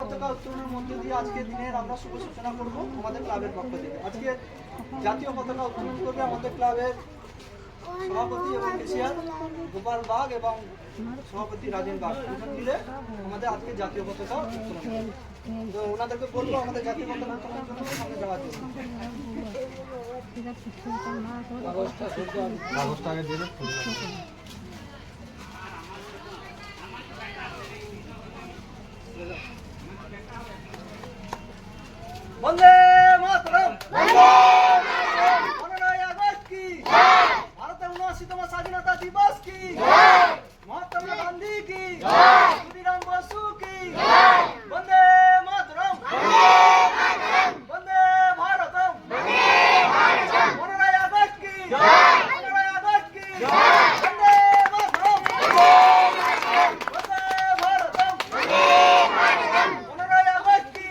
পতাকা উত্তোলনের মধ্যে দিয়ে আজকে দিনের আমরা শুভ সূচনা করব আমাদের ক্লাবের পক্ষ থেকে। আজকে জাতীয় পতাকা উত্তোলন করবে আমাদের ক্লাবের সভাপতি এবং কেশিয়ার গোপাল বাগ এবং সভাপতি রাজেন বাগ দুজন মিলে আমাদের আজকে জাতীয় পতাকা উত্তোলন তো ওনাদেরকে বলব আমাদের জাতীয় পতাকা উত্তোলনের জন্য সামনে যাওয়ার জন্য। কাগজটা আগে দিয়ে দেন বন্দে মাতরম। পনেরোই আগস্ট কি? ভারতের উনআশিতম স্বাধীনতা দিবস কি? মহাত্মা গান্ধী কি? ক্ষুদিরাম বসু কি? বন্দে মাতরম বন্দে ভারতম পনেরোই আগস্ট কি পনেরোই আগস্ট কি বন্দে মাতরম বন্দে ভারতম পনেরোই আগস্ট কি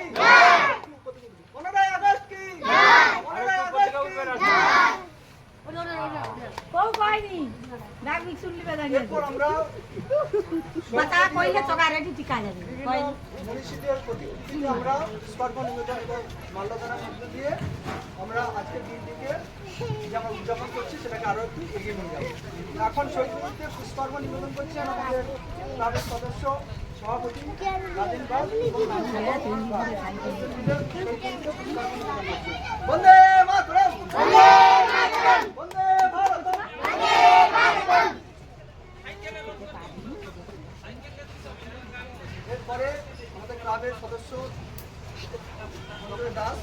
পনেরোই আগস্ট কি পনেরোই আগস্ট কি কও কইনি ডাক মিক্স এরপর আমরা বাতা কইলে তোকা রেডি টিকা যাবে কই মনীষীদের প্রতি আমরা পুষ্পার্ঘ নিবেদন এবং মাল্যদানের মধ্য দিয়ে আমরা আজকের দিনটিকে যে আমরা উদযাপন করছি সেটাকে আরও একটু এগিয়ে নিয়ে যাব। এখন শহীদ মুহূর্তে পুষ্পার্ঘ নিবেদন করছেন আমাদের ক্লাবের সদস্য সভাপতি এবং নাজমুল বাগ। শহীদ মুহূর্তে পুষ্পার্ঘ নিবেদন করছেন। বন্দে মাতরম বন্দে ভারতম এরপরে আমাদের ক্লাবের সদস্য দাস।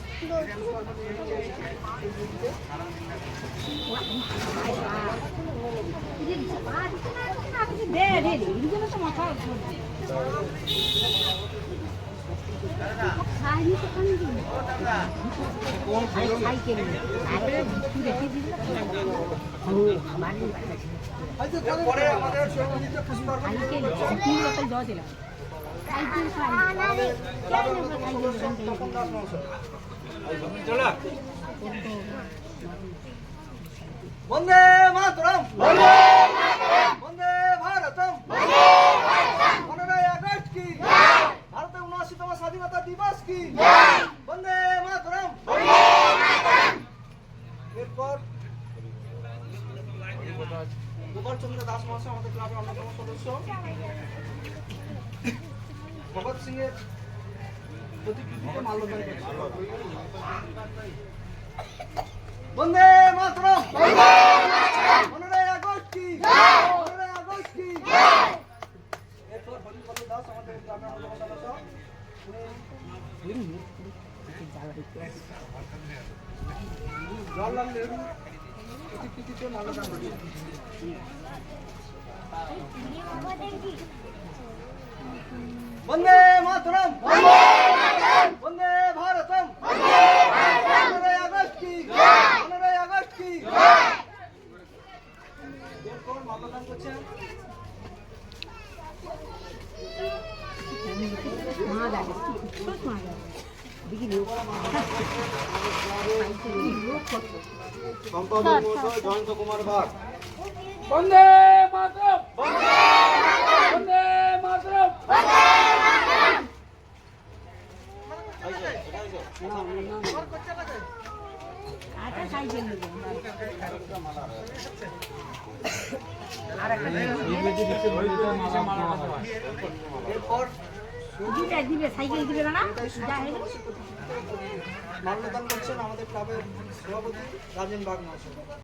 দে দে মাথা বন্দে মাতরম। বন্দে ভারতম পনেরোই আগস্ট কি ভারতের উনআশিতম স্বাধীনতা দিবস কি বন্দে মাতরম এরপর গোপাল চন্দ্র দাস মহাশয়, আমাদের ক্লাবের অন্যতম সদস্য। ভগৎ সিং এর প্রতিকৃতিতে মাল্যদান করছে। বন্দে মাতরম! প্রতিকৃতিতে মাল্যদান করছে বন্দে মাতরম বন্দে ভারতম পনেরোই আগস্ট কি পনেরোই আগস্ট কি এরপর মাল্যদান করছেন মা যাবে ছোট মা যাবে দেখি লোক সম্পাদক মহাশয় জয়ন্ত কুমার বাগ বন্দে মাতরম। বন্দে এরপর দুইটা দিবে আমাদের ক্লাবের সভাপতি রাজেন বাগ